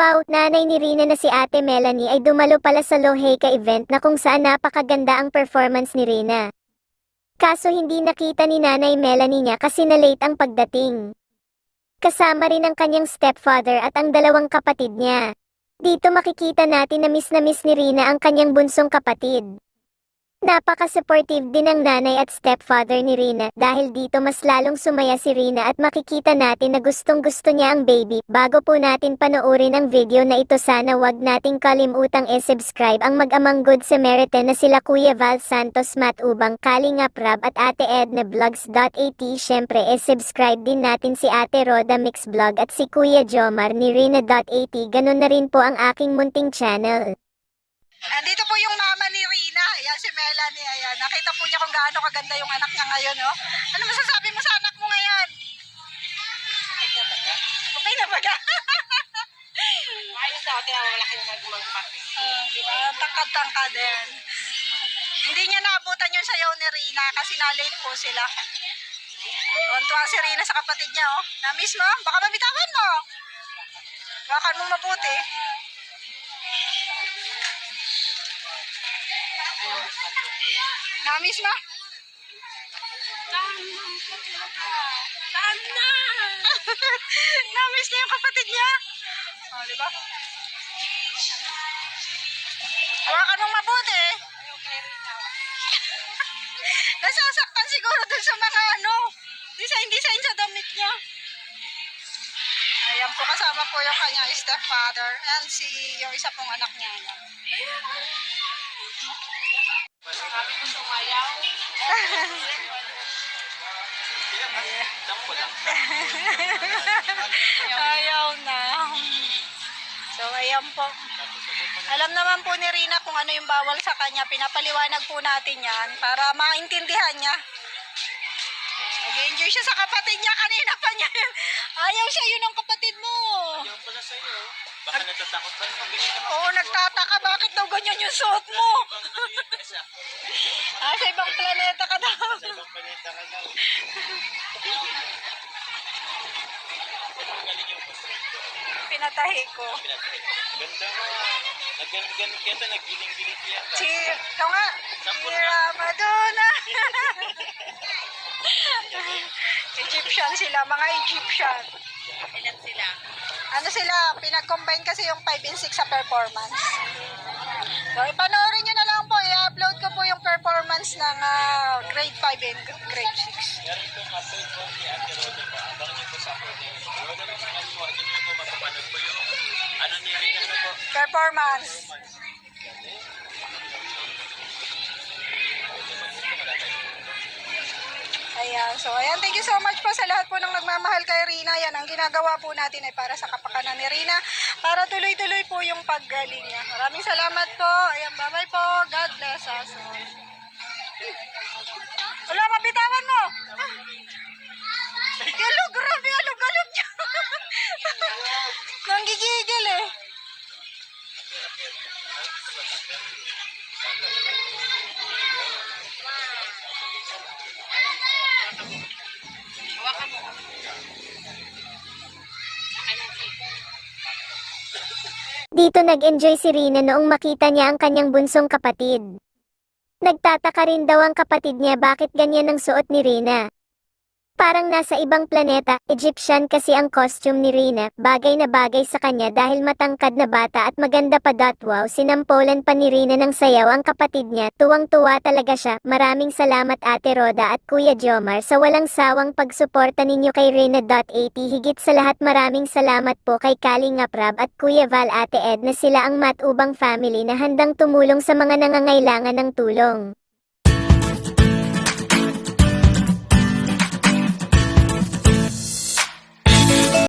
Wow, nanay ni Rina na si ate Melanie ay dumalo pala sa Loheka event na kung saan napakaganda ang performance ni Rina. Kaso hindi nakita ni nanay Melanie niya kasi na late ang pagdating. Kasama rin ang kanyang stepfather at ang dalawang kapatid niya. Dito makikita natin na miss na miss ni Rina ang kanyang bunsong kapatid. Napaka-supportive din ng nanay at stepfather ni Rina dahil dito mas lalong sumaya si Rina at makikita natin na gustong gusto niya ang baby. Bago po natin panoorin ang video na ito sana wag nating kalimutang e-subscribe ang mag-amang good Samaritan na sila Kuya Val Santos Matubang, Kalingap Rab at Ate Edna Vlogs.at. Syempre e-subscribe din natin si Ate Roda Mix Vlog at si Kuya Jomar ni Rina.at. Ganun na rin po ang aking munting channel. Andito po yung mama ni Rina. Ayan si Melanie. Ayan. Nakita po niya kung gaano kaganda yung anak niya ngayon. Oh. Ano masasabi mo sa anak mo ngayon? Okay na baga. Ayos daw, kaya malaki yung magmang kapatid. Ah, di ba? Tangkad-tangkad din. Hindi niya naabutan yung sayaw ni Rina kasi na-late po sila. Tuwan-tuwa si Rina sa kapatid niya. Oh. Na-miss mo? Baka mabitawan mo. Bakan mo mabuti. Na-miss mo? Saan na? Na-miss niya yung kapatid niya. Oh, di ba? Hawakan mong mabuti. Nasasaktan siguro dun sa mga ano, design-design sa damit niya. Ayan po, kasama po yung kanyang stepfather and si yung isa pong anak niya. Sabi Ayaw na. So, ayan po. Alam naman po ni Rina kung ano yung bawal sa kanya. Pinapaliwanag po natin yan para maintindihan niya. Nag-enjoy siya sa kapatid niya. Kanina pa niya. Ayaw siya yun ang kapatid mo. Yung pala sa'yo, baka natatakot ka pag ganyan ka Oo, nagtataka. Bakit daw ganyan yung suot mo? ah, sa ibang planeta ka daw. Sa ibang planeta ka lang. Pinatahi ko. Ganda mo. Nagganit-ganit ka naggiling-giling ka. Si, ikaw nga. Si Ramadona. Egyptian sila, mga Egyptian. Ilan sila? Ano sila, pinag-combine kasi yung 5 and 6 sa performance. So, ipanoorin nyo na lang po, i-upload ko po yung performance ng ah, grade 5 and grade 6. Meron itong upload po si Ate Roda po. Abangan niyo po sa upload niya. Sa kanya po. Ito niyo po Performance. Ayan, so ayan, thank you so much po sa lahat po ng nagmamahal kay Rina. Yan, ang ginagawa po natin ay para sa kapakanan ni Rina, para tuloy-tuloy po yung paggaling niya. Maraming salamat po. Ayan, bye-bye po. God bless us all. Wala, mabitawan mo. Hello, Dito nag-enjoy si Rina noong makita niya ang kanyang bunsong kapatid. Nagtataka rin daw ang kapatid niya bakit ganyan ang suot ni Rina. Parang nasa ibang planeta, Egyptian kasi ang costume ni Rina, bagay na bagay sa kanya dahil matangkad na bata at maganda pa dot wow, sinampolan pa ni Rina ng sayaw ang kapatid niya, tuwang-tuwa talaga siya. Maraming salamat Ate Roda at Kuya Jomar sa walang sawang pagsuporta ninyo kay Rina.at. Higit sa lahat maraming salamat po kay Kalinga Prab at Kuya Val Ate Ed na sila ang matubang family na handang tumulong sa mga nangangailangan ng tulong.